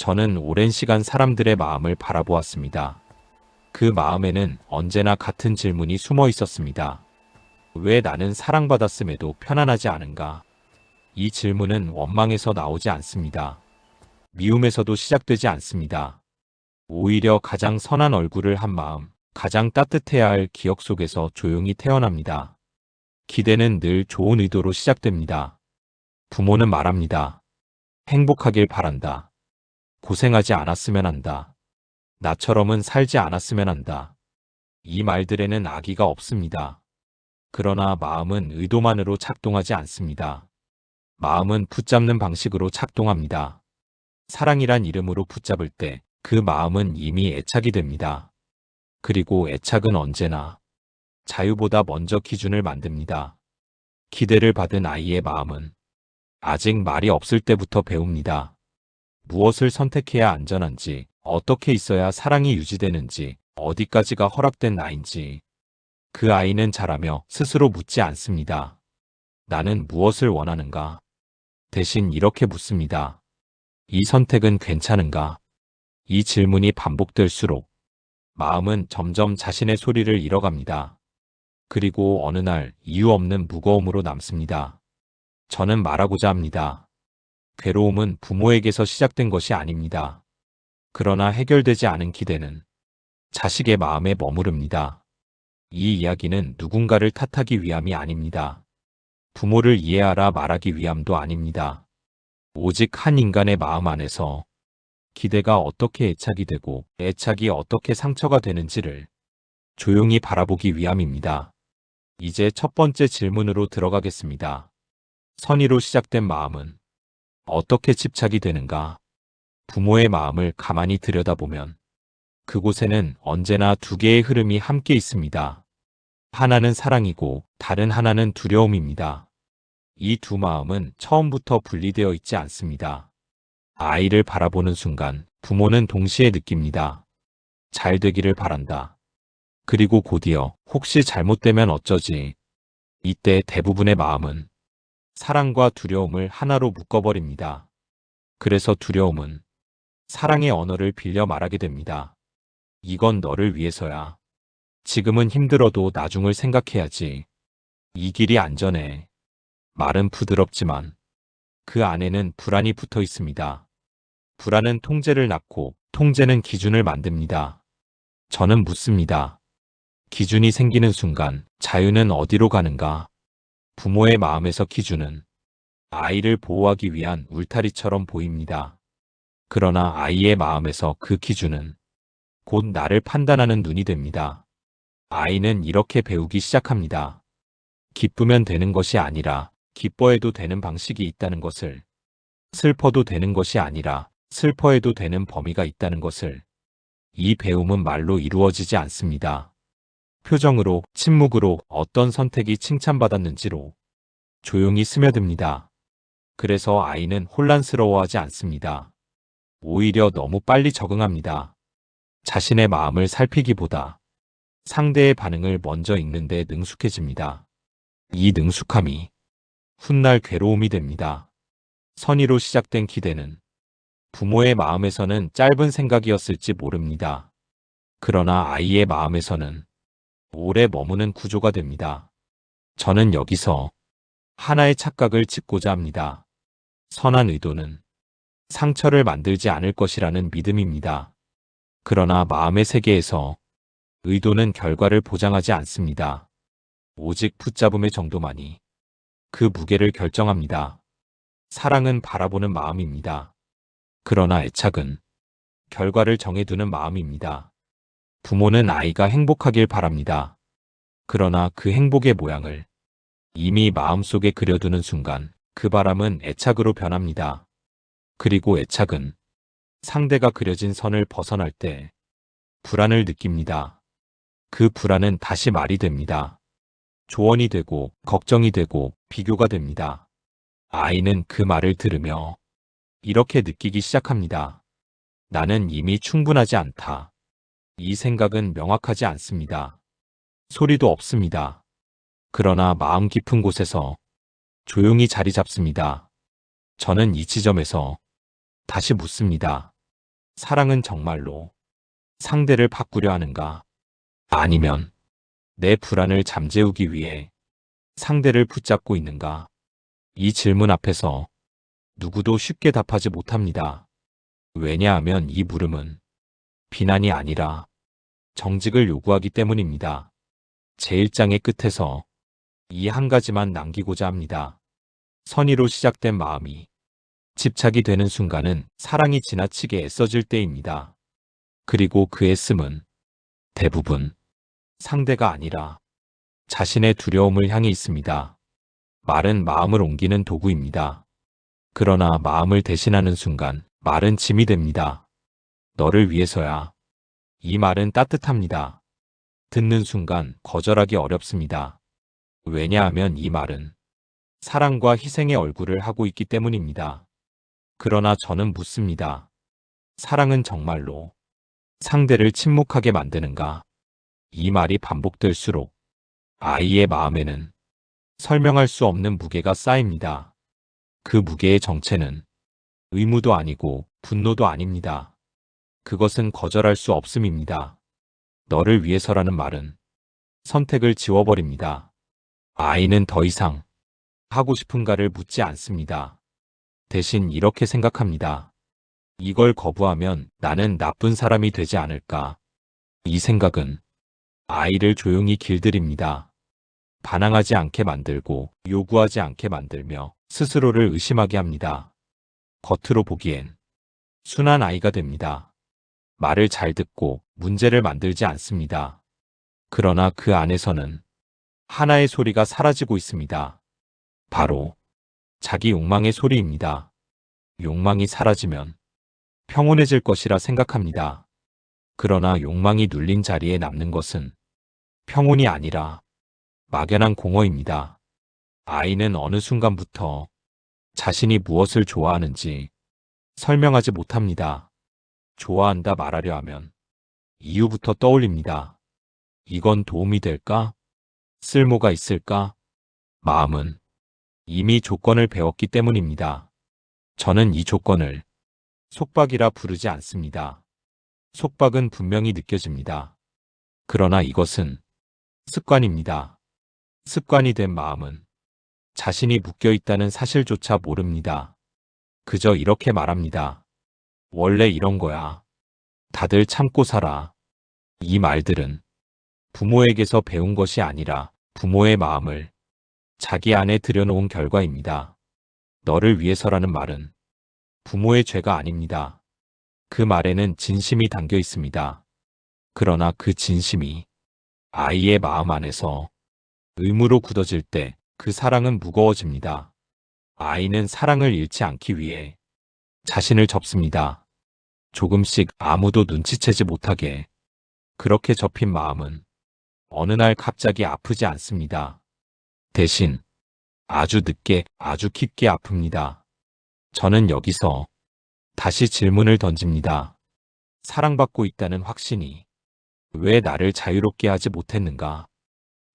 저는 오랜 시간 사람들의 마음을 바라보았습니다. 그 마음에는 언제나 같은 질문이 숨어 있었습니다. 왜 나는 사랑받았음에도 편안하지 않은가? 이 질문은 원망에서 나오지 않습니다. 미움에서도 시작되지 않습니다. 오히려 가장 선한 얼굴을 한 마음, 가장 따뜻해야 할 기억 속에서 조용히 태어납니다. 기대는 늘 좋은 의도로 시작됩니다. 부모는 말합니다. 행복하길 바란다. 고생하지 않았으면 한다. 나처럼은 살지 않았으면 한다. 이 말들에는 악의가 없습니다. 그러나 마음은 의도만으로 작동하지 않습니다. 마음은 붙잡는 방식으로 작동합니다. 사랑이란 이름으로 붙잡을 때 그 마음은 이미 애착이 됩니다. 그리고 애착은 언제나 자유보다 먼저 기준을 만듭니다. 기대를 받은 아이의 마음은 아직 말이 없을 때부터 배웁니다. 무엇을 선택해야 안전한지, 어떻게 있어야 사랑이 유지되는지, 어디까지가 허락된 나인지. 그 아이는 자라며 스스로 묻지 않습니다. 나는 무엇을 원하는가? 대신 이렇게 묻습니다. 이 선택은 괜찮은가? 이 질문이 반복될수록 마음은 점점 자신의 소리를 잃어갑니다. 그리고 어느 날 이유 없는 무거움으로 남습니다. 저는 말하고자 합니다. 괴로움은 부모에게서 시작된 것이 아닙니다. 그러나 해결되지 않은 기대는 자식의 마음에 머무릅니다. 이 이야기는 누군가를 탓하기 위함이 아닙니다. 부모를 이해하라 말하기 위함도 아닙니다. 오직 한 인간의 마음 안에서 기대가 어떻게 애착이 되고 애착이 어떻게 상처가 되는지를 조용히 바라보기 위함입니다. 이제 첫 번째 질문으로 들어가겠습니다. 선의로 시작된 마음은 어떻게 집착이 되는가? 부모의 마음을 가만히 들여다보면 그곳에는 언제나 두 개의 흐름이 함께 있습니다. 하나는 사랑이고 다른 하나는 두려움입니다. 이 두 마음은 처음부터 분리되어 있지 않습니다. 아이를 바라보는 순간 부모는 동시에 느낍니다. 잘 되기를 바란다. 그리고 곧이어 혹시 잘못되면 어쩌지. 이때 대부분의 마음은 사랑과 두려움을 하나로 묶어버립니다. 그래서 두려움은 사랑의 언어를 빌려 말하게 됩니다. 이건 너를 위해서야. 지금은 힘들어도 나중을 생각해야지. 이 길이 안전해. 말은 부드럽지만 그 안에는 불안이 붙어 있습니다. 불안은 통제를 낳고 통제는 기준을 만듭니다. 저는 묻습니다. 기준이 생기는 순간 자유는 어디로 가는가? 부모의 마음에서 기준은 아이를 보호하기 위한 울타리처럼 보입니다. 그러나 아이의 마음에서 그 기준은 곧 나를 판단하는 눈이 됩니다. 아이는 이렇게 배우기 시작합니다. 기쁘면 되는 것이 아니라 기뻐해도 되는 방식이 있다는 것을, 슬퍼도 되는 것이 아니라 슬퍼해도 되는 범위가 있다는 것을. 이 배움은 말로 이루어지지 않습니다. 표정으로, 침묵으로 어떤 선택이 칭찬받았는지로 조용히 스며듭니다. 그래서 아이는 혼란스러워하지 않습니다. 오히려 너무 빨리 적응합니다. 자신의 마음을 살피기보다 상대의 반응을 먼저 읽는데 능숙해집니다. 이 능숙함이 훗날 괴로움이 됩니다. 선의로 시작된 기대는 부모의 마음에서는 짧은 생각이었을지 모릅니다. 그러나 아이의 마음에서는 오래 머무는 구조가 됩니다. 저는 여기서 하나의 착각을 짚고자 합니다. 선한 의도는 상처를 만들지 않을 것이라는 믿음입니다. 그러나 마음의 세계에서 의도는 결과를 보장하지 않습니다. 오직 붙잡음의 정도만이 그 무게를 결정합니다. 사랑은 바라보는 마음입니다. 그러나 애착은 결과를 정해두는 마음입니다. 부모는 아이가 행복하길 바랍니다. 그러나 그 행복의 모양을 이미 마음속에 그려두는 순간 그 바람은 애착으로 변합니다. 그리고 애착은 상대가 그려진 선을 벗어날 때 불안을 느낍니다. 그 불안은 다시 말이 됩니다. 조언이 되고 걱정이 되고 비교가 됩니다. 아이는 그 말을 들으며 이렇게 느끼기 시작합니다. 나는 이미 충분하지 않다. 이 생각은 명확하지 않습니다. 소리도 없습니다. 그러나 마음 깊은 곳에서 조용히 자리 잡습니다. 저는 이 지점에서 다시 묻습니다. 사랑은 정말로 상대를 바꾸려 하는가? 아니면 내 불안을 잠재우기 위해 상대를 붙잡고 있는가? 이 질문 앞에서 누구도 쉽게 답하지 못합니다. 왜냐하면 이 물음은 비난이 아니라 정직을 요구하기 때문입니다. 제1장의 끝에서 이 한 가지만 남기고자 합니다. 선의로 시작된 마음이 집착이 되는 순간은 사랑이 지나치게 애써질 때입니다. 그리고 그 애씀은 대부분 상대가 아니라 자신의 두려움을 향해 있습니다. 말은 마음을 옮기는 도구입니다. 그러나 마음을 대신하는 순간 말은 짐이 됩니다. 너를 위해서야. 이 말은 따뜻합니다. 듣는 순간 거절하기 어렵습니다. 왜냐하면 이 말은 사랑과 희생의 얼굴을 하고 있기 때문입니다. 그러나 저는 묻습니다. 사랑은 정말로 상대를 침묵하게 만드는가? 이 말이 반복될수록 아이의 마음에는 설명할 수 없는 무게가 쌓입니다. 그 무게의 정체는 의무도 아니고 분노도 아닙니다. 그것은 거절할 수 없음입니다. 너를 위해서라는 말은 선택을 지워버립니다. 아이는 더 이상 하고 싶은가를 묻지 않습니다. 대신 이렇게 생각합니다. 이걸 거부하면 나는 나쁜 사람이 되지 않을까. 이 생각은 아이를 조용히 길들입니다. 반항하지 않게 만들고 요구하지 않게 만들며 스스로를 의심하게 합니다. 겉으로 보기엔 순한 아이가 됩니다. 말을 잘 듣고 문제를 만들지 않습니다. 그러나 그 안에서는 하나의 소리가 사라지고 있습니다. 바로 자기 욕망의 소리입니다. 욕망이 사라지면 평온해질 것이라 생각합니다. 그러나 욕망이 눌린 자리에 남는 것은 평온이 아니라 막연한 공허입니다. 아이는 어느 순간부터 자신이 무엇을 좋아하는지 설명하지 못합니다. 좋아한다 말하려 하면 이유부터 떠올립니다. 이건 도움이 될까? 쓸모가 있을까? 마음은 이미 조건을 배웠기 때문입니다. 저는 이 조건을 속박이라 부르지 않습니다. 속박은 분명히 느껴집니다. 그러나 이것은 습관입니다. 습관이 된 마음은 자신이 묶여 있다는 사실조차 모릅니다. 그저 이렇게 말합니다. 원래 이런 거야. 다들 참고 살아. 이 말들은 부모에게서 배운 것이 아니라 부모의 마음을 자기 안에 들여놓은 결과입니다. 너를 위해서라는 말은 부모의 죄가 아닙니다. 그 말에는 진심이 담겨 있습니다. 그러나 그 진심이 아이의 마음 안에서 의무로 굳어질 때 그 사랑은 무거워집니다. 아이는 사랑을 잃지 않기 위해 자신을 접습니다. 조금씩 아무도 눈치채지 못하게 그렇게 접힌 마음은 어느 날 갑자기 아프지 않습니다. 대신 아주 늦게 아주 깊게 아픕니다. 저는 여기서 다시 질문을 던집니다. 사랑받고 있다는 확신이 왜 나를 자유롭게 하지 못했는가?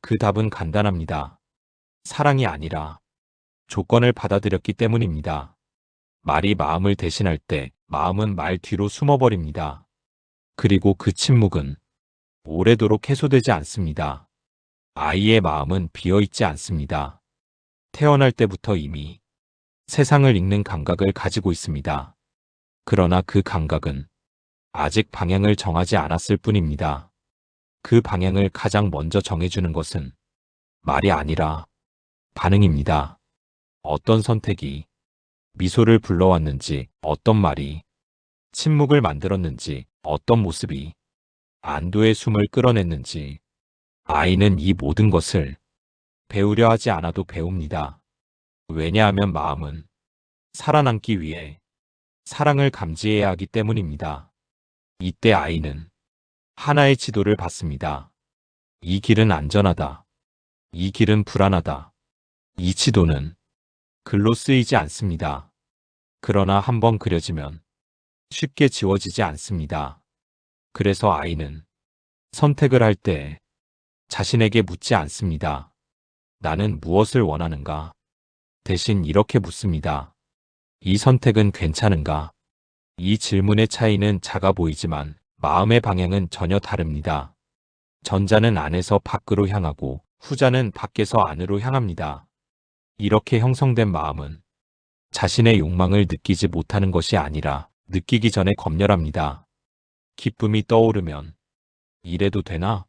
그 답은 간단합니다. 사랑이 아니라 조건을 받아들였기 때문입니다. 말이 마음을 대신할 때 마음은 말 뒤로 숨어버립니다. 그리고 그 침묵은 오래도록 해소되지 않습니다. 아이의 마음은 비어있지 않습니다. 태어날 때부터 이미 세상을 읽는 감각을 가지고 있습니다. 그러나 그 감각은 아직 방향을 정하지 않았을 뿐입니다. 그 방향을 가장 먼저 정해주는 것은 말이 아니라 반응입니다. 어떤 선택이 미소를 불러왔는지, 어떤 말이 침묵을 만들었는지, 어떤 모습이 안도의 숨을 끌어냈는지, 아이는 이 모든 것을 배우려 하지 않아도 배웁니다. 왜냐하면 마음은 살아남기 위해 사랑을 감지해야 하기 때문입니다. 이때 아이는 하나의 지도를 받습니다. 이 길은 안전하다. 이 길은 불안하다. 이 지도는 글로 쓰이지 않습니다. 그러나 한번 그려지면 쉽게 지워지지 않습니다. 그래서 아이는 선택을 할 때 자신에게 묻지 않습니다. 나는 무엇을 원하는가? 대신 이렇게 묻습니다. 이 선택은 괜찮은가? 이 질문의 차이는 작아 보이지만 마음의 방향은 전혀 다릅니다. 전자는 안에서 밖으로 향하고 후자는 밖에서 안으로 향합니다. 이렇게 형성된 마음은 자신의 욕망을 느끼지 못하는 것이 아니라 느끼기 전에 검열합니다. 기쁨이 떠오르면 이래도 되나?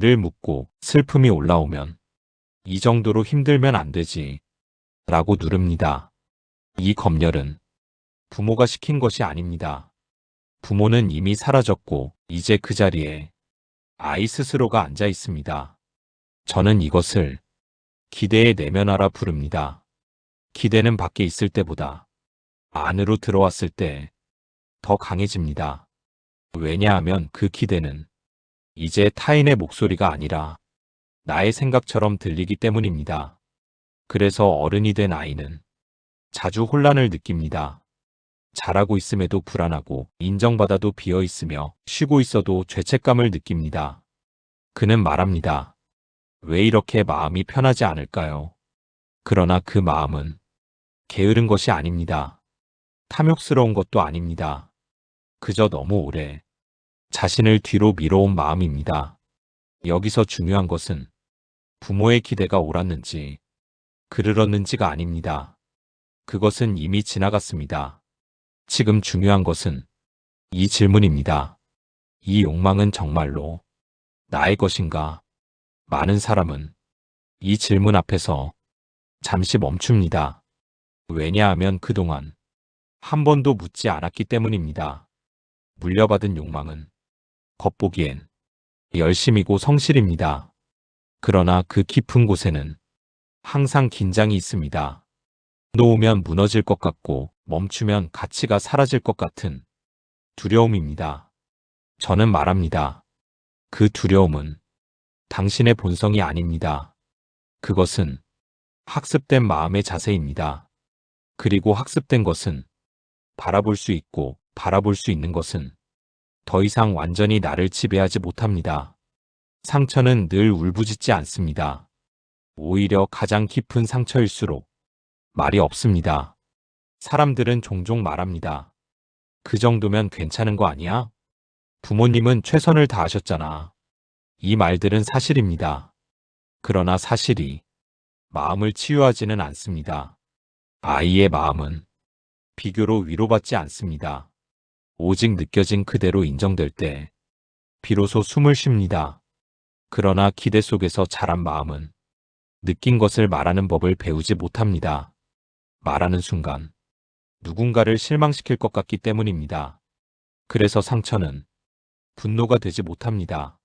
를 묻고 슬픔이 올라오면 이 정도로 힘들면 안 되지. 라고 누릅니다. 이 검열은 부모가 시킨 것이 아닙니다. 부모는 이미 사라졌고 이제 그 자리에 아이 스스로가 앉아 있습니다. 저는 이것을 기대의 내면화라 부릅니다. 기대는 밖에 있을 때보다 안으로 들어왔을 때 더 강해집니다. 왜냐하면 그 기대는 이제 타인의 목소리가 아니라 나의 생각처럼 들리기 때문입니다. 그래서 어른이 된 아이는 자주 혼란을 느낍니다. 잘하고 있음에도 불안하고 인정받아도 비어 있으며 쉬고 있어도 죄책감을 느낍니다. 그는 말합니다. 왜 이렇게 마음이 편하지 않을까요? 그러나 그 마음은 게으른 것이 아닙니다. 탐욕스러운 것도 아닙니다. 그저 너무 오래 자신을 뒤로 밀어온 마음입니다. 여기서 중요한 것은 부모의 기대가 옳았는지 그르렀는지가 아닙니다. 그것은 이미 지나갔습니다. 지금 중요한 것은 이 질문입니다. 이 욕망은 정말로 나의 것인가? 많은 사람은 이 질문 앞에서 잠시 멈춥니다. 왜냐하면 그동안 한 번도 묻지 않았기 때문입니다. 물려받은 욕망은 겉보기엔 열심이고 성실입니다. 그러나 그 깊은 곳에는 항상 긴장이 있습니다. 놓으면 무너질 것 같고 멈추면 가치가 사라질 것 같은 두려움입니다. 저는 말합니다. 그 두려움은 당신의 본성이 아닙니다. 그것은 학습된 마음의 자세입니다. 그리고 학습된 것은 바라볼 수 있고 바라볼 수 있는 것은 더 이상 완전히 나를 지배하지 못합니다. 상처는 늘 울부짖지 않습니다. 오히려 가장 깊은 상처일수록 말이 없습니다. 사람들은 종종 말합니다. 그 정도면 괜찮은 거 아니야? 부모님은 최선을 다하셨잖아. 이 말들은 사실입니다. 그러나 사실이 마음을 치유하지는 않습니다. 아이의 마음은 비교로 위로받지 않습니다. 오직 느껴진 그대로 인정될 때 비로소 숨을 쉽니다. 그러나 기대 속에서 자란 마음은 느낀 것을 말하는 법을 배우지 못합니다. 말하는 순간 누군가를 실망시킬 것 같기 때문입니다. 그래서 상처는 분노가 되지 못합니다.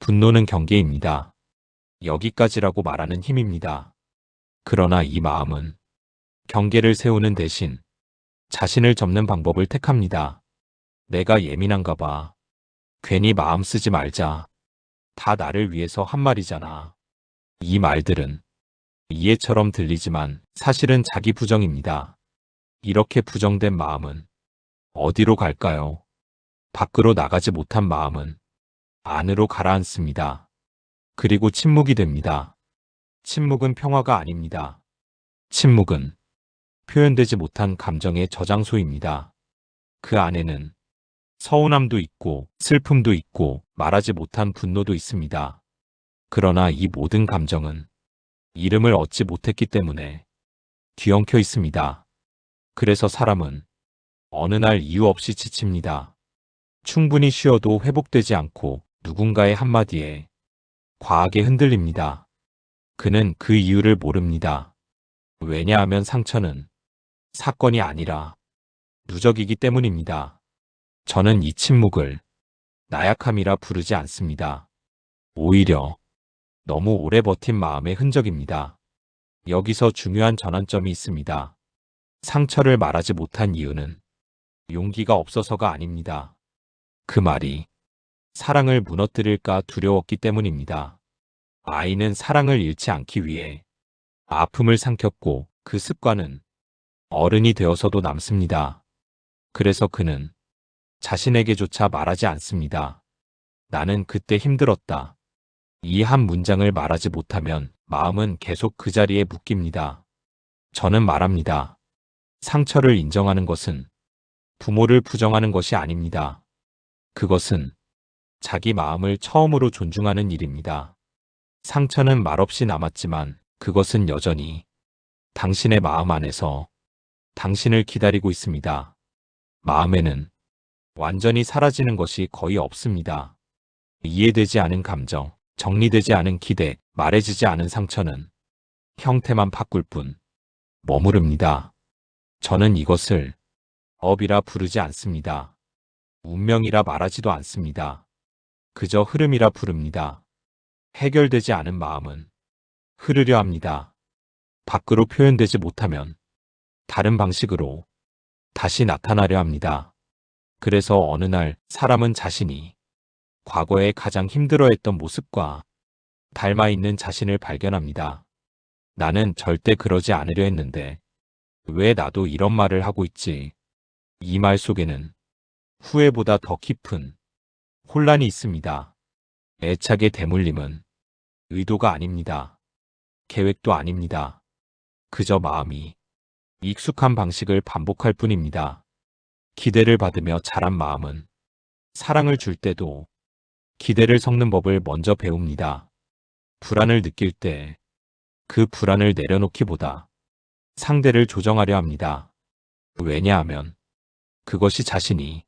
분노는 경계입니다. 여기까지라고 말하는 힘입니다. 그러나 이 마음은 경계를 세우는 대신 자신을 접는 방법을 택합니다. 내가 예민한가 봐. 괜히 마음 쓰지 말자. 다 나를 위해서 한 말이잖아. 이 말들은 이해처럼 들리지만 사실은 자기 부정입니다. 이렇게 부정된 마음은 어디로 갈까요? 밖으로 나가지 못한 마음은 안으로 가라앉습니다. 그리고 침묵이 됩니다. 침묵은 평화가 아닙니다. 침묵은 표현되지 못한 감정의 저장소입니다. 그 안에는 서운함도 있고 슬픔도 있고 말하지 못한 분노도 있습니다. 그러나 이 모든 감정은 이름을 얻지 못했기 때문에 뒤엉켜 있습니다. 그래서 사람은 어느 날 이유 없이 지칩니다. 충분히 쉬어도 회복되지 않고 누군가의 한마디에 과하게 흔들립니다. 그는 그 이유를 모릅니다. 왜냐하면 상처는 사건이 아니라 누적이기 때문입니다. 저는 이 침묵을 나약함이라 부르지 않습니다. 오히려 너무 오래 버틴 마음의 흔적입니다. 여기서 중요한 전환점이 있습니다. 상처를 말하지 못한 이유는 용기가 없어서가 아닙니다. 그 말이 사랑을 무너뜨릴까 두려웠기 때문입니다. 아이는 사랑을 잃지 않기 위해 아픔을 삼켰고 그 습관은 어른이 되어서도 남습니다. 그래서 그는 자신에게조차 말하지 않습니다. 나는 그때 힘들었다. 이 한 문장을 말하지 못하면 마음은 계속 그 자리에 묶입니다. 저는 말합니다. 상처를 인정하는 것은 부모를 부정하는 것이 아닙니다. 그것은 자기 마음을 처음으로 존중하는 일입니다. 상처는 말없이 남았지만 그것은 여전히 당신의 마음 안에서 당신을 기다리고 있습니다. 마음에는 완전히 사라지는 것이 거의 없습니다. 이해되지 않은 감정, 정리되지 않은 기대, 말해지지 않은 상처는 형태만 바꿀 뿐 머무릅니다. 저는 이것을 업이라 부르지 않습니다. 운명이라 말하지도 않습니다. 그저 흐름이라 부릅니다. 해결되지 않은 마음은 흐르려 합니다. 밖으로 표현되지 못하면 다른 방식으로 다시 나타나려 합니다. 그래서 어느 날 사람은 자신이 과거에 가장 힘들어했던 모습과 닮아 있는 자신을 발견합니다. 나는 절대 그러지 않으려 했는데 왜 나도 이런 말을 하고 있지? 이 말 속에는 후회보다 더 깊은 혼란이 있습니다. 애착의 대물림은 의도가 아닙니다. 계획도 아닙니다. 그저 마음이 익숙한 방식을 반복할 뿐입니다. 기대를 받으며 자란 마음은 사랑을 줄 때도 기대를 섞는 법을 먼저 배웁니다. 불안을 느낄 때 그 불안을 내려놓기보다 상대를 조정하려 합니다. 왜냐하면 그것이 자신이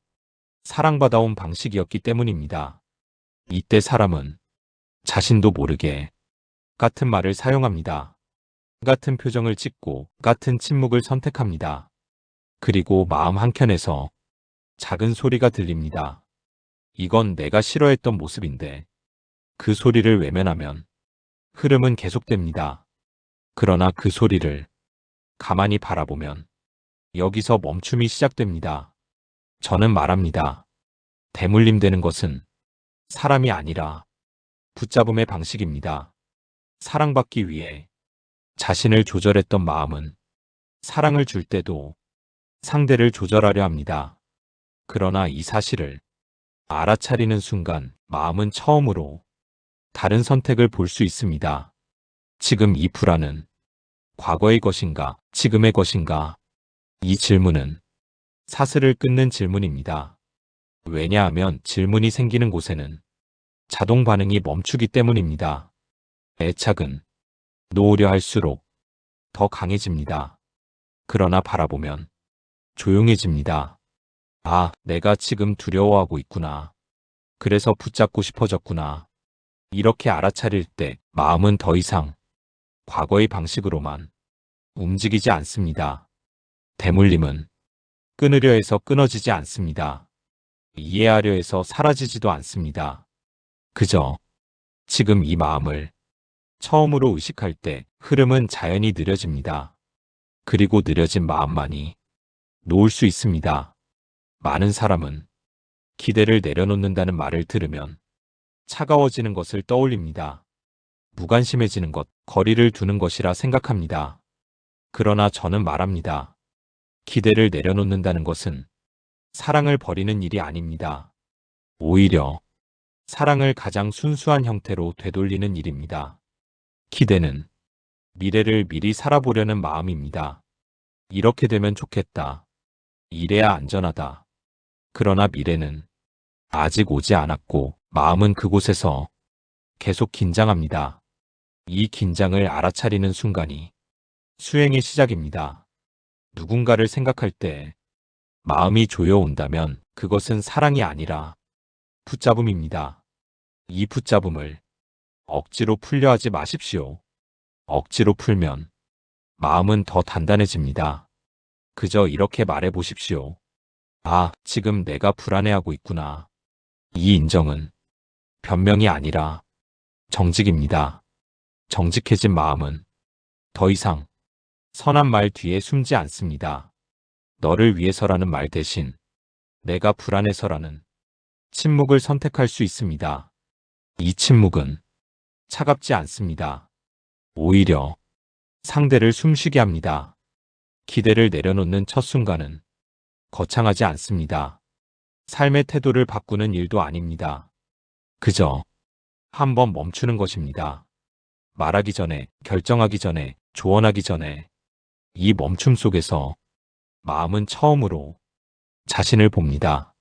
사랑받아온 방식이었기 때문입니다. 이때 사람은 자신도 모르게 같은 말을 사용합니다. 같은 표정을 짓고 같은 침묵을 선택합니다. 그리고 마음 한켠에서 작은 소리가 들립니다. 이건 내가 싫어했던 모습인데 그 소리를 외면하면 흐름은 계속됩니다. 그러나 그 소리를 가만히 바라보면 여기서 멈춤이 시작됩니다. 저는 말합니다. 대물림 되는 것은 사람이 아니라 붙잡음의 방식입니다. 사랑받기 위해 자신을 조절했던 마음은 사랑을 줄 때도 상대를 조절하려 합니다. 그러나 이 사실을 알아차리는 순간 마음은 처음으로 다른 선택을 볼 수 있습니다. 지금 이 불안은 과거의 것인가, 지금의 것인가? 이 질문은 사슬을 끊는 질문입니다. 왜냐하면 질문이 생기는 곳에는 자동 반응이 멈추기 때문입니다. 애착은 놓으려 할수록 더 강해집니다. 그러나 바라보면 조용해집니다. 아, 내가 지금 두려워하고 있구나. 그래서 붙잡고 싶어졌구나. 이렇게 알아차릴 때 마음은 더 이상 과거의 방식으로만 움직이지 않습니다. 대물림은 끊으려 해서 끊어지지 않습니다. 이해하려 해서 사라지지도 않습니다. 그저 지금 이 마음을 처음으로 의식할 때 흐름은 자연히 느려집니다. 그리고 느려진 마음만이 놓을 수 있습니다. 많은 사람은 기대를 내려놓는다는 말을 들으면 차가워지는 것을 떠올립니다. 무관심해지는 것, 거리를 두는 것이라 생각합니다. 그러나 저는 말합니다. 기대를 내려놓는다는 것은 사랑을 버리는 일이 아닙니다. 오히려 사랑을 가장 순수한 형태로 되돌리는 일입니다. 기대는 미래를 미리 살아보려는 마음입니다. 이렇게 되면 좋겠다. 이래야 안전하다. 그러나 미래는 아직 오지 않았고 마음은 그곳에서 계속 긴장합니다. 이 긴장을 알아차리는 순간이 수행의 시작입니다. 누군가를 생각할 때 마음이 조여온다면 그것은 사랑이 아니라 붙잡음입니다. 이 붙잡음을 억지로 풀려 하지 마십시오. 억지로 풀면 마음은 더 단단해집니다. 그저 이렇게 말해 보십시오. 아, 지금 내가 불안해하고 있구나. 이 인정은 변명이 아니라 정직입니다. 정직해진 마음은 더 이상 선한 말 뒤에 숨지 않습니다. 너를 위해서라는 말 대신 내가 불안해서라는 침묵을 선택할 수 있습니다. 이 침묵은 차갑지 않습니다. 오히려 상대를 숨쉬게 합니다. 기대를 내려놓는 첫 순간은 거창하지 않습니다. 삶의 태도를 바꾸는 일도 아닙니다. 그저 한번 멈추는 것입니다. 말하기 전에, 결정하기 전에, 조언하기 전에 이 멈춤 속에서 마음은 처음으로 자신을 봅니다.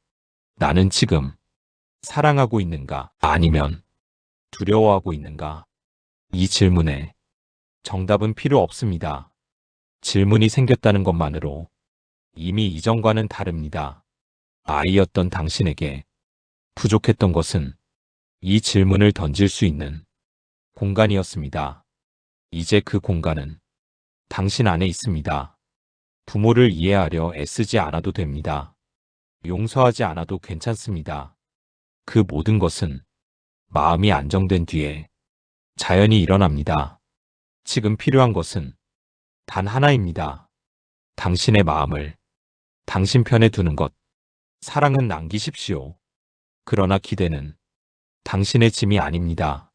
나는 지금 사랑하고 있는가 아니면 두려워하고 있는가? 이 질문에 정답은 필요 없습니다. 질문이 생겼다는 것만으로 이미 이전과는 다릅니다. 아이였던 당신에게 부족했던 것은 이 질문을 던질 수 있는 공간이었습니다. 이제 그 공간은 당신 안에 있습니다. 부모를 이해하려 애쓰지 않아도 됩니다. 용서하지 않아도 괜찮습니다. 그 모든 것은 마음이 안정된 뒤에 자연히 일어납니다. 지금 필요한 것은 단 하나입니다. 당신의 마음을 당신 편에 두는 것. 사랑은 남기십시오. 그러나 기대는 당신의 짐이 아닙니다.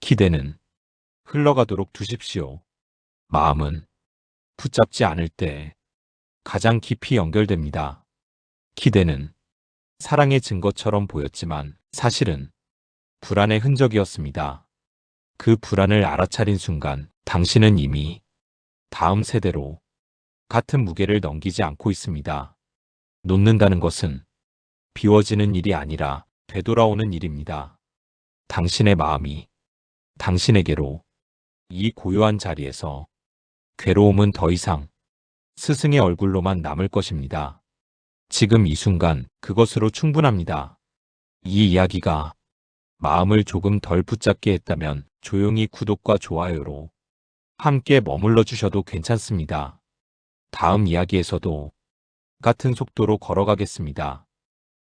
기대는 흘러가도록 두십시오. 마음은 붙잡지 않을 때 가장 깊이 연결됩니다. 기대는 사랑의 증거처럼 보였지만 사실은 불안의 흔적이었습니다. 그 불안을 알아차린 순간 당신은 이미 다음 세대로 같은 무게를 넘기지 않고 있습니다. 놓는다는 것은 비워지는 일이 아니라 되돌아오는 일입니다. 당신의 마음이 당신에게로 이 고요한 자리에서 괴로움은 더 이상 스승의 얼굴로만 남을 것입니다. 지금 이 순간 그것으로 충분합니다. 이 이야기가 마음을 조금 덜 붙잡게 했다면 조용히 구독과 좋아요로 함께 머물러 주셔도 괜찮습니다. 다음 이야기에서도 같은 속도로 걸어가겠습니다.